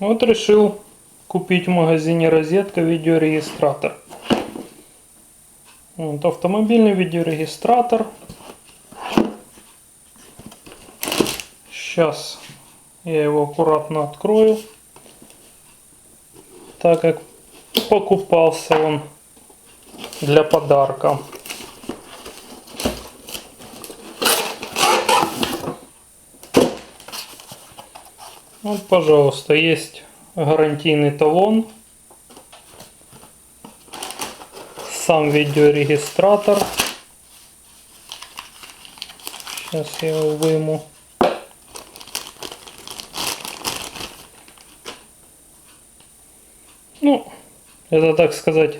Вот решил купить в магазине розетка видеорегистратор. Вот автомобильный видеорегистратор. Сейчас я его аккуратно открою. Так как покупался он для подарка. Вот, пожалуйста, есть гарантийный талон. Сам видеорегистратор. Сейчас я его выму. Ну, это так сказать,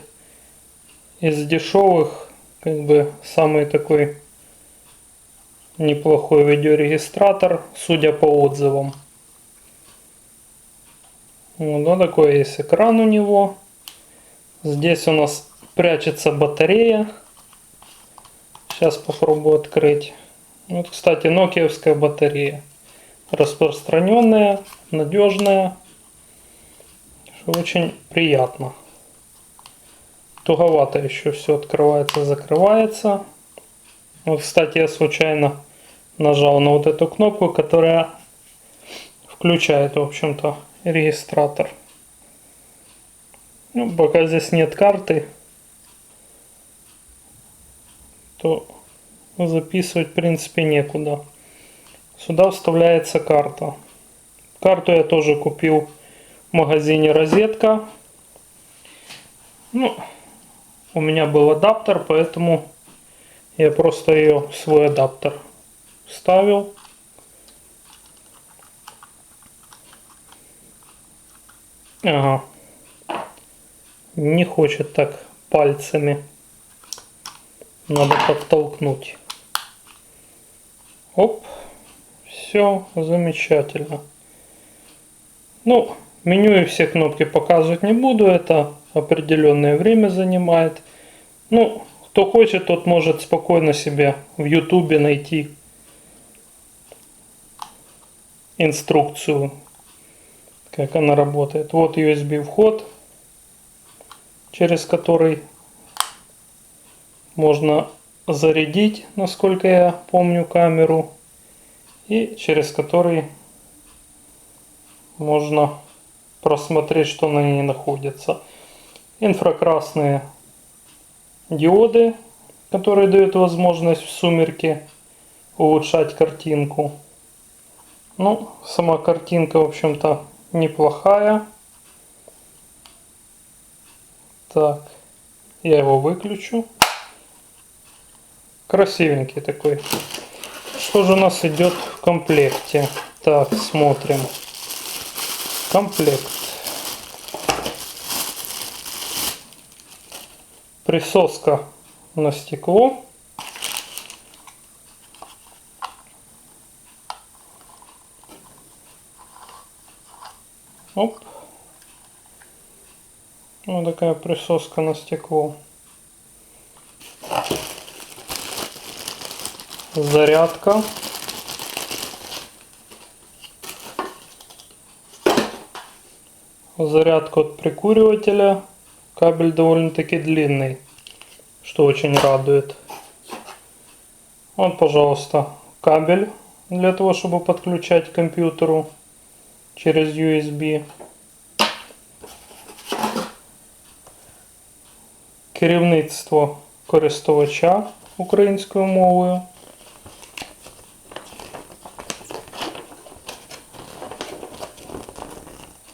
из дешевых, как бы самый такой неплохой видеорегистратор, судя по отзывам. Вот, ну, такой есть экран у него. Здесь у нас прячется батарея. Сейчас попробую открыть. Вот, кстати, нокиевская батарея. Распространенная, надежная. Очень приятно. Туговато еще все открывается, закрывается. Вот, кстати, я случайно нажал на вот эту кнопку, которая включает, в общем-то, регистратор. Ну, пока здесь нет карты, то записывать в принципе некуда. Сюда вставляется карта. Карту я тоже купил в магазине Розетка. Ну, у меня был адаптер, поэтому я просто ее в свой адаптер вставил. Ага. Не хочет так пальцами. Надо подтолкнуть. Оп. Все замечательно. Ну, меню и все кнопки показывать не буду. Это определенное время занимает. Ну, кто хочет, тот может спокойно себе в ютубе найти инструкцию как она работает. Вот USB вход, через который можно зарядить, насколько я помню, камеру. И через который можно просмотреть, что на ней находится. Инфракрасные диоды, которые дают возможность в сумерке улучшать картинку. Ну, сама картинка, в общем-то, неплохая. Так, я его выключу. Красивенький такой. Что же у нас идет в комплекте? Так, смотрим. Комплект. Присоска на стекло. Оп. Вот такая присоска на стекло. Зарядка. Зарядка от прикуривателя. Кабель довольно-таки длинный, что очень радует. Вот, пожалуйста, кабель для того, чтобы подключать к компьютеру через USB. Керівництво користувача українською мовою.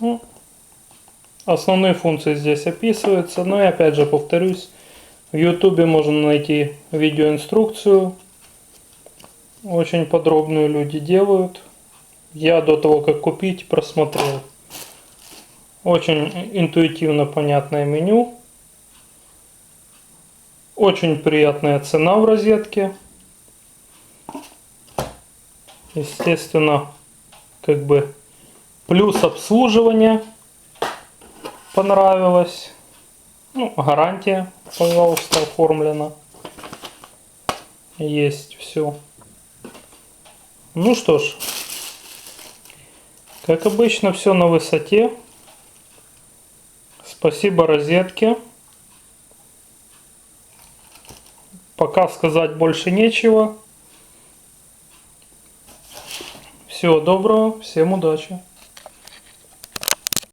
Ну, основные функции здесь описываются, но я опять же повторюсь, в YouTube можно найти видеоинструкцию, очень подробную люди делают. Я до того, как купить, просмотрел. Очень интуитивно понятное меню. Очень приятная цена в розетке. Естественно, как бы плюс обслуживания понравилось. Ну, гарантия, пожалуйста, оформлена. Есть все. Ну что ж, Как обычно, все на высоте. Спасибо розетке. Пока сказать больше нечего. Всего доброго, всем удачи.